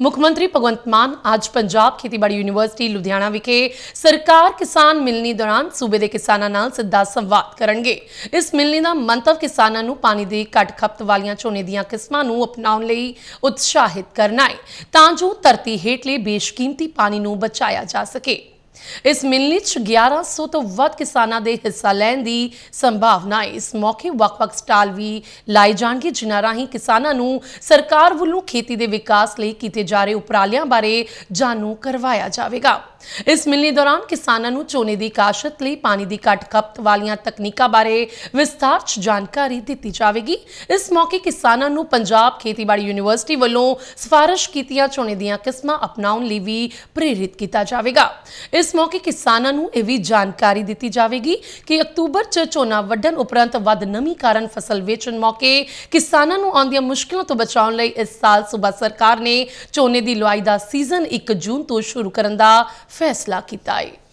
ਮੁੱਖ ਮੰਤਰੀ ਭਗਵੰਤ ਮਾਨ ਅੱਜ ਪੰਜਾਬ ਖੇਤੀਬਾੜੀ ਯੂਨੀਵਰਸਿਟੀ ਲੁਧਿਆਣਾ ਵਿਖੇ ਸਰਕਾਰ ਕਿਸਾਨ ਮਿਲਣੀ ਦੌਰਾਨ ਸੂਬੇ ਦੇ ਕਿਸਾਨਾਂ ਨਾਲ ਸਿੱਧਾ ਸੰਵਾਦ ਕਰਨਗੇ। ਇਸ ਮਿਲਣੀ ਦਾ ਮੰਤਵ ਕਿਸਾਨਾਂ ਨੂੰ ਪਾਣੀ ਦੀ ਘੱਟ ਖਪਤ ਵਾਲੀਆਂ ਝੋਨੇ ਦੀਆਂ ਕਿਸਮਾਂ ਨੂੰ ਅਪਣਾਉਣ ਲਈ ਉਤਸ਼ਾਹਿਤ ਕਰਨਾ ਹੈ ਤਾਂ ਜੋ ਧਰਤੀ ਹੇਠਲੇ ਬੇਸ਼ਕੀਮਤੀ ਪਾਣੀ ਨੂੰ ਬਚਾਇਆ ਜਾ ਸਕੇ। ਇਸ ਮਿਲਣੀ 'ਚ 1100 ਤੋਂ ਵੱਧ ਕਿਸਾਨਾਂ ਦੇ ਹਿੱਸਾ ਲੈਣ ਦੀ ਸੰਭਾਵਨਾ ਹੈ ਇਸ ਮੌਕੇ ਵੱਖ-ਵੱਖ ਸਟਾਲ ਵੀ ਲਾਏ ਜਾਣਗੇ, ਜਿਨ੍ਹਾਂ ਰਾਹੀਂ ਕਿਸਾਨਾਂ ਨੂੰ ਸਰਕਾਰ ਵੱਲੋਂ ਖੇਤੀ ਦੇ ਵਿਕਾਸ ਲਈ ਕੀਤੇ ਜਾ ਰਹੇ ਉਪਰਾਲਿਆਂ ਬਾਰੇ ਜਾਣੂ ਕਰਵਾਇਆ ਜਾਵੇਗਾ। ਇਸ ਮਿਲਣੀ ਦੌਰਾਨ ਕਿਸਾਨਾਂ ਨੂੰ ਝੋਨੇ ਦੀ ਕਾਸ਼ਤ ਲਈ ਪਾਣੀ ਦੀ ਘੱਟ ਖਪਤ ਵਾਲੀਆਂ ਤਕਨੀਕਾਂ ਬਾਰੇ ਵਿਸਥਾਰ 'ਚ ਜਾਣਕਾਰੀ ਦਿੱਤੀ ਜਾਵੇਗੀ। ਇਸ ਮੌਕੇ ਕਿਸਾਨਾਂ ਨੂੰ ਪੰਜਾਬ ਖੇਤੀਬਾੜੀ ਯੂਨੀਵਰਸਿਟੀ ਵੱਲੋਂ ਸਿਫਾਰਿਸ਼ ਕੀਤੀਆਂ ਝੋਨੇ ਦੀਆਂ ਕਿਸਮਾਂ ਅਪਣਾਉਣ ਲਈ ਵੀ ਪ੍ਰੇਰਿਤ ਕੀਤਾ ਜਾਵੇਗਾ। ਇਸ ਮੌਕੇ ਕਿਸਾਨਾਂ ਨੂੰ ਇਹ ਵੀ ਜਾਣਕਾਰੀ ਦਿੱਤੀ ਜਾਵੇਗੀ ਕਿ ਅਕਤੂਬਰ 'ਚ ਝੋਨਾ ਵੱਢਣ ਉਪਰੰਤ ਵੱਧ ਨਮੀ ਕਾਰਨ ਫਸਲ ਵੇਚਣ ਮੌਕੇ ਕਿਸਾਨਾਂ ਨੂੰ ਆਉਂਦੀਆਂ ਮੁਸ਼ਕਲਾਂ ਤੋਂ ਬਚਾਉਣ ਲਈ ਇਸ ਸਾਲ ਸੂਬਾ ਸਰਕਾਰ ਨੇ ਝੋਨੇ ਦੀ ਲੁਆਈ ਦਾ ਸੀਜ਼ਨ 1 ਜੂਨ ਤੋਂ ਸ਼ੁਰੂ ਕਰਨ ਦਾ ਫੈਸਲਾ ਕੀਤਾ ਹੈ